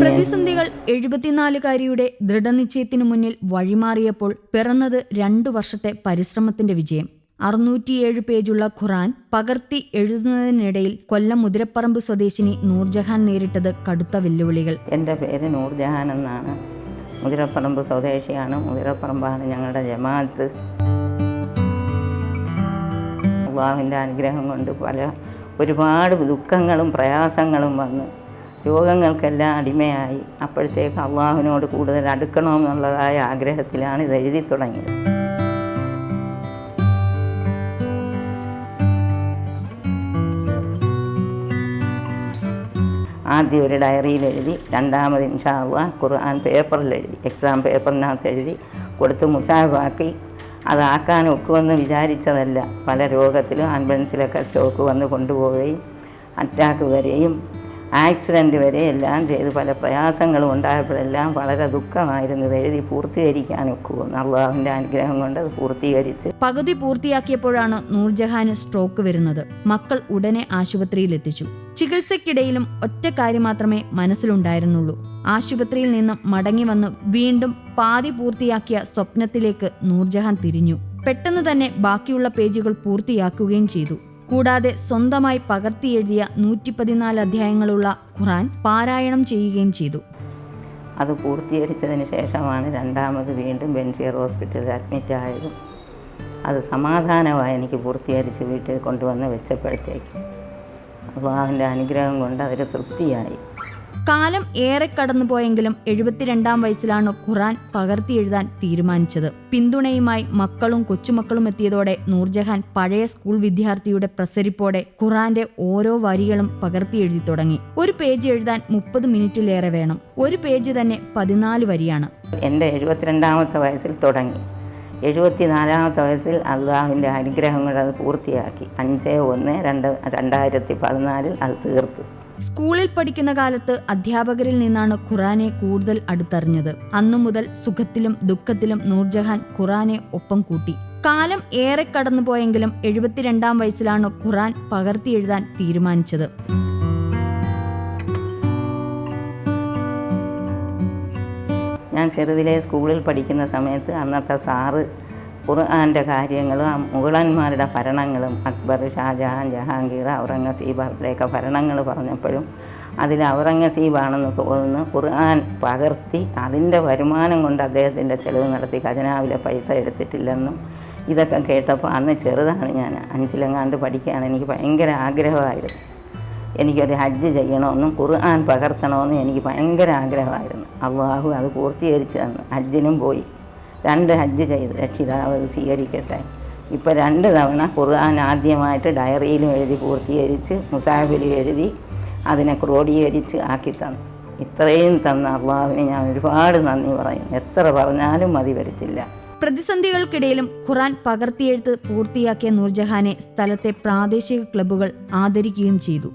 പ്രതിസന്ധികൾ എഴുപത്തിനാലുകാരിയുടെ ദൃഢനിശ്ചയത്തിനു മുന്നിൽ വഴിമാറിയപ്പോൾ പിറന്നത് രണ്ടു വർഷത്തെ പരിശ്രമത്തിന്റെ വിജയം. അറുന്നൂറ്റിയേഴ് പേജുള്ള ഖുറാൻ പകർത്തി എഴുതുന്നതിനിടയിൽ കൊല്ലം മുതിരപ്പറമ്പ് സ്വദേശിനി നൂർജഹാൻ നേരിട്ടത് കടുത്ത വെല്ലുവിളികൾ. എന്റെ പേര് നൂർജഹാൻ എന്നാണ്. മുതിരപ്പറമ്പ് സ്വദേശിയാണ്. മുതിരപ്പറമ്പാണ് ഞങ്ങളുടെ ജമാഅത്ത്. അനുഗ്രഹം കൊണ്ട് പല ഒരുപാട് ദുഃഖങ്ങളും പ്രയാസങ്ങളും വന്ന് രോഗങ്ങൾക്കെല്ലാം അടിമയായി. അപ്പോഴത്തേക്ക് അള്ളാഹുവിനോട് കൂടുതൽ അടുക്കണമെന്നുള്ളതായ ആഗ്രഹത്തിലാണ് ഇത് എഴുതി തുടങ്ങിയത്. ആദ്യം ഒരു ഡയറിയിൽ എഴുതി രണ്ടാമത് ഇൻഷാള്ള ഖുർആൻ പേപ്പറിൽ എഴുതി എക്സാം പേപ്പറിനകത്ത് എഴുതി കൊടുത്ത് മുസാഫാക്കി അതാക്കാൻ ഒക്കുമെന്ന് വിചാരിച്ചതല്ല. പല രോഗത്തിലും ആംബുലൻസിലൊക്കെ സ്റ്റോക്ക് വന്ന് കൊണ്ടുപോവുകയും അറ്റാക്ക് വരെയും ആക്സിഡന്റ് വരെ എല്ലാം ചെയ്ത് പല പ്രയാസങ്ങളും ഉണ്ടായപ്പോഴെല്ലാം വളരെ ദുഃഖമായിരുന്നു ഇത് എഴുതി പൂർത്തീകരിക്കാൻ ഒക്കുമെന്ന് അള്ളാഹുവിന്റെ അനുഗ്രഹം കൊണ്ട് അത് പൂർത്തീകരിച്ച്. പകുതി പൂർത്തിയാക്കിയപ്പോഴാണ് നൂർജഹാന് സ്ട്രോക്ക് വരുന്നത്. മക്കൾ ഉടനെ ആശുപത്രിയിൽ എത്തിച്ചു ചികിത്സയ്ക്കിടയിലും ഒറ്റ കാര്യം മാത്രമേ മനസ്സിലുണ്ടായിരുന്നുള്ളൂ. ആശുപത്രിയിൽ നിന്നും മടങ്ങി വന്ന് വീണ്ടും പാതി പൂർത്തിയാക്കിയ സ്വപ്നത്തിലേക്ക് നൂർജഹാൻ തിരിഞ്ഞു. പെട്ടെന്ന് തന്നെ ബാക്കിയുള്ള പേജുകൾ പൂർത്തിയാക്കുകയും ചെയ്തു. കൂടാതെ സ്വന്തമായി പകർത്തിയെഴുതിയ നൂറ്റി പതിനാല് അധ്യായങ്ങളുള്ള ഖുറാൻ പാരായണം ചെയ്യുകയും ചെയ്തു. അത് പൂർത്തീകരിച്ചതിന് ശേഷമാണ് രണ്ടാമത് വീണ്ടും ബെൻസിയർ ഹോസ്പിറ്റലിൽ അഡ്മിറ്റ് ആയതും. അത് സമാധാനമായി എനിക്ക് പൂർത്തീകരിച്ച് വീട്ടിൽ കൊണ്ടുവന്ന് വെച്ചപ്പോഴത്തേക്ക് അള്ളാഹുവിന്റെ അനുഗ്രഹം കൊണ്ട് അവർ തൃപ്തിയായി. കാലം ഏറെ കടന്നുപോയെങ്കിലും എഴുപത്തിരണ്ടാം വയസ്സിലാണ് ഖുറാൻ പകർത്തി എഴുതാൻ തീരുമാനിച്ചത്. പിന്തുണയുമായി മക്കളും കൊച്ചുമക്കളും എത്തിയതോടെ നൂർജഹാൻ പഴയ സ്കൂൾ വിദ്യാർത്ഥിയുടെ പ്രസരിപ്പോടെ ഖുറാന്റെ ഓരോ വരികളും പകർത്തി എഴുതി തുടങ്ങി. ഒരു പേജ് എഴുതാൻ മുപ്പത് മിനിറ്റിലേറെ വേണം. ഒരു പേജ് തന്നെ പതിനാല് വരിയാണ്. എന്റെ എഴുപത്തിരണ്ടാമത്തെ വയസ്സിൽ തുടങ്ങി. എഴുപത്തിനാലാമത്തെ വയസ്സിൽ അള്ളാഹുവിന്റെ അനുഗ്രഹം കൊണ്ട് അത് പൂർത്തിയാക്കി. അഞ്ച് ഒന്ന് രണ്ട് രണ്ടായിരത്തി പതിനാലിൽ അത് തീർത്തു. സ്കൂളിൽ പഠിക്കുന്ന കാലത്ത് അധ്യാപകരിൽ നിന്നാണ് ഖുറാനെ കൂടുതൽ അടുത്തറിഞ്ഞത്. അന്നു മുതൽ സുഖത്തിലും ദുഃഖത്തിലും നൂർജഹാൻ ഖുറാനെ ഒപ്പം കൂട്ടി. കാലം ഏറെ കടന്നുപോയെങ്കിലും എഴുപത്തിരണ്ടാം വയസ്സിലാണ് ഖുറാൻ പകർത്തിയെഴുതാൻ തീരുമാനിച്ചത്. ഞാൻ ചെറുതിലെ സ്കൂളിൽ പഠിക്കുന്ന സമയത്ത് അന്നത്തെ സാറ് ഖുർആാന്റെ കാര്യങ്ങളും മുഗളന്മാരുടെ ഭരണങ്ങളും അക്ബർ ഷാജഹാൻ ജഹാംഗീർ ഔറംഗസീബ് അവരുടെയൊക്കെ ഭരണങ്ങൾ പറഞ്ഞപ്പോഴും അതിൽ ഔറംഗസീബാണെന്ന് തോന്നുന്നു. ഖുർആൻ പകർത്തി അതിന്റെ വരുമാനം കൊണ്ട് അദ്ദേഹത്തിന്റെ ചെലവ് നടത്തി ഖജനാവിലെ പൈസ എടുത്തിട്ടില്ലെന്നും ഇതൊക്കെ കേട്ടപ്പോൾ അന്ന് ചെറുതാണ് ഞാൻ അഞ്ചിലെങ്ങാണ്ട് പഠിക്കാൻ എനിക്ക് ഭയങ്കര ആഗ്രഹമായിരുന്നു. എനിക്കൊരു ഹജ്ജ് ചെയ്യണമെന്നും ഖുർആൻ പകർത്തണമെന്നും എനിക്ക് ഭയങ്കര ആഗ്രഹമായിരുന്നു. അള്ളാഹു അത് പൂർത്തീകരിച്ചു തന്നു. ഹജ്ജിനും പോയി. രണ്ട് ഹജ്ജ് ചെയ്ത്. രക്ഷിതാവ് സ്വീകരിക്കട്ടെ. ഇപ്പോൾ രണ്ട് തവണ ഖുർആൻ ആദ്യമായിട്ട് ഡയറിയിലും എഴുതി പൂർത്തീകരിച്ച് മുസാഫിലും എഴുതി അതിനെ ക്രോഡീകരിച്ച് ആക്കി തന്നു. ഇത്രയും തന്ന അള്ളാഹുവിന് ഞാൻ ഒരുപാട് നന്ദി പറയും എത്ര പറഞ്ഞാലും മതി വരത്തില്ല. പ്രതിസന്ധികൾക്കിടയിലും ഖുറാൻ പകർത്തിയെഴുത്ത് പൂർത്തിയാക്കിയ നൂർജഹാനെ സ്ഥലത്തെ പ്രാദേശിക ക്ലബ്ബുകൾ ആദരിക്കുകയും ചെയ്തു.